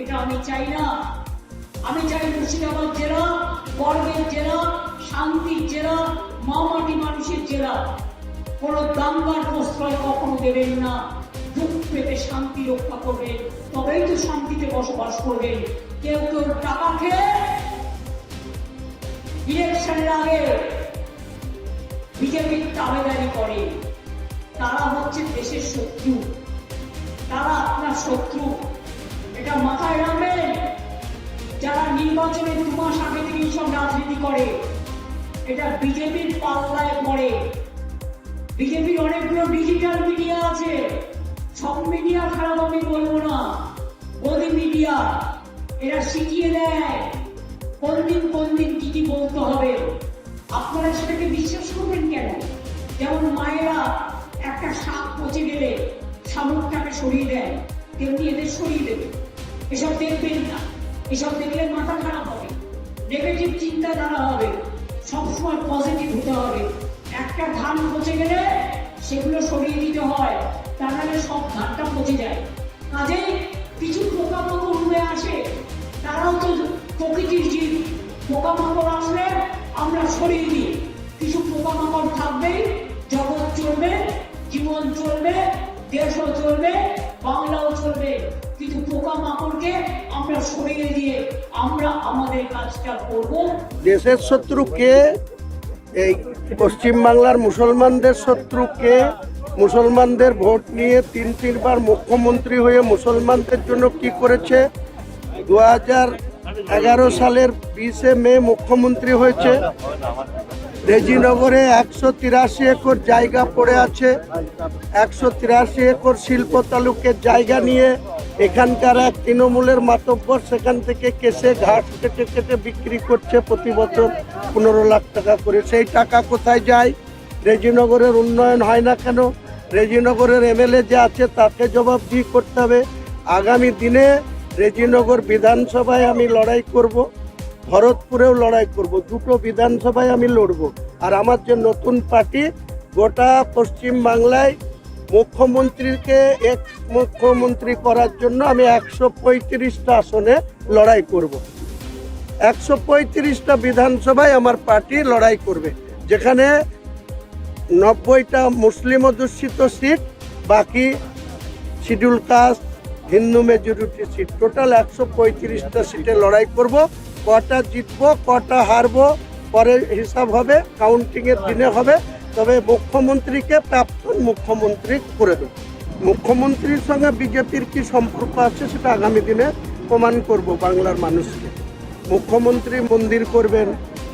এটা আমি চাই না। আমি চাই মুর্শিদাবাদ জেলা গর্বের জেলা, শান্তির জেলা মামাটি মানুষের জেলা। কোন দাঙ্গার প্রশ্রয় কখনো দেবেন না। দুঃখ পেতে শান্তি রক্ষা করবেন, তবেই তো শান্তিতে বসবাস করবেন। কেউ কেউ টাকা খেয়ে ইলেকশনের আগে বিজেপির দাবেদারি করে। তারা হচ্ছে দেশের শত্রু। তারা আপনার শত্রু। এটা মাথায় রাখবেন। যারা নির্বাচনে দু মাস আগে থেকে সব রাজনীতি করে, এটা বিজেপির পাল্লায় পড়ে। বিজেপির অনেকগুলো ডিজিটাল মিডিয়া আছে। সব মিডিয়া খারাপ আমি বলব না। গদি মিডিয়া এরা শিখিয়ে দেয়। কোন দিন কোন দিন কি কি বলতে হবে। আপনারা সেটাকে বিশ্বাস করবেন কেন? যেমন মায়েরা একটা শাক পচে গেলে শামুকটাকে সরিয়ে দেয় তেমনি এদের সরিয়ে দেবে। এসব দেখবেন না। এসব দেখলে মাথা খারাপ হবে। নেগেটিভ চিন্তাধারা হবে। সবসময় পজিটিভ হতে হবে। একটা ধান পচে গেলে সেগুলো সরিয়ে দিতে হয়। তা নাহলে সব ধানটা পচে যায়। কাজে কিছু পোকামাকড় উড়ে আসে। তারাও তো প্রকৃতির জীব। পোকামাকড় আসলে আমরা সরিয়ে দিই। কিছু পোকামাকড় থাকবেই। জগৎ চলবে, জীবন চলবে দেশও চলবে, বাংলাও চলবে। কিন্তু পোকামাকড়কে আমরা সরিয়ে দিয়ে আমরা আমাদের কাজটা করব। দেশের শত্রু কে এই পশ্চিমবাংলার মুসলমানদের শত্রুকে, মুসলমানদের ভোট নিয়ে তিন, তিনবার মুখ্যমন্ত্রী হয়ে মুসলমানদের জন্য কি করেছে? দু হাজার এগারো সালের বিশে মে মুখ্যমন্ত্রী হয়েছে। রেজিনগরে একশো তিরাশি একর জায়গা পড়ে আছে। একশো তিরাশি একর শিল্প তালুকের জায়গা নিয়ে এখানকার এক তৃণমূলের মাতব্বর সেখান থেকে কেসে ঘাট কেটে কেটে বিক্রি করছে প্রতি বছর পনেরো লাখ টাকা করে। সেই টাকা কোথায় যায়? রেজিনগরের উন্নয়ন হয় না কেন? রেজিনগরের এমএলএ যে আছে তাকে জবাবদিহি করতে হবে। আগামী দিনে রেজিনগর বিধানসভায় আমি লড়াই করব। ভরতপুরেও লড়াই করব, দুটো বিধানসভায় আমি লড়ব। আর আমার যে নতুন পার্টি, গোটা পশ্চিম বাংলায় মুখ্যমন্ত্রীকে এক মুখ্যমন্ত্রী করার জন্য আমি একশো পঁয়ত্রিশটা আসনে লড়াই করব। একশো পঁয়ত্রিশটা বিধানসভায় আমার পার্টি লড়াই করবে, যেখানে নব্বইটা মুসলিম অধ্যুষিত সিট, বাকি schedule caste, Hindu majority seat. Total একশো পঁয়ত্রিশটা সিটে লড়াই করব। কটা জিতবো, কটা হারবো, পরে হিসাব হবে কাউন্টিংয়ের দিনে হবে। তবে মুখ্যমন্ত্রীকে প্রাক্তন মুখ্যমন্ত্রী করে দেবে। মুখ্যমন্ত্রীর সঙ্গে বিজেপির কি সম্পর্ক আছে সেটা আগামী দিনে প্রমাণ করব বাংলার মানুষকে। মুখ্যমন্ত্রী মন্দির করবেন,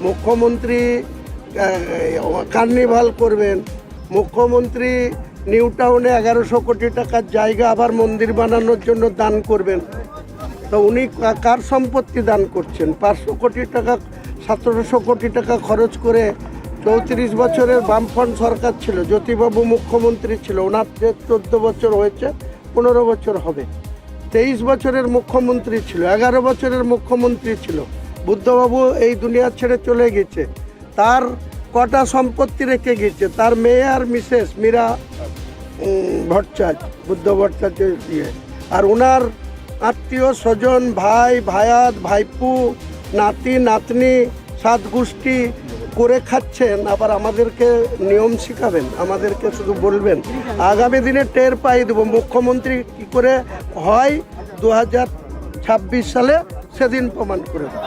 মুখ্যমন্ত্রী কার্নিভাল করবেন, মুখ্যমন্ত্রী নিউ টাউনে এগারোশো কোটি টাকার জায়গা আবার মন্দির বানানোর জন্য দান করবেন। তো উনি কার সম্পত্তি দান করছেন? পাঁচশো কোটি টাকা সতেরোশো কোটি টাকা খরচ করে চৌত্রিশ বছরের বামফ্রন্ট সরকার ছিল, জ্যোতিবাবু মুখ্যমন্ত্রী ছিল, ওনার চোদ্দ বছর হয়েছে, পনেরো বছর হবে। তেইশ বছরের মুখ্যমন্ত্রী ছিল, এগারো বছরের মুখ্যমন্ত্রী ছিল। বুদ্ধবাবু এই দুনিয়া ছেড়ে চলে গেছে। তার কটা সম্পত্তি রেখে গেছে, তার মেয়ে আর মিসেস মীরা ভট্টাচার্য, বুদ্ধ ভট্টাচার্য ইয়ে। আর ওনার আত্মীয় স্বজন, ভাই ভায়াত ভাইপু, নাতি, নাতনি সাত গোষ্ঠী করে খাচ্ছেন, আবার আমাদেরকে নিয়ম শিখাবেন, আমাদেরকে শুধু বলবেন। আগামী দিনে টের পাই দেবো, মুখ্যমন্ত্রী কি করে হয় দু হাজার ছাব্বিশ সালে সেদিন প্রমাণ করে দেবো।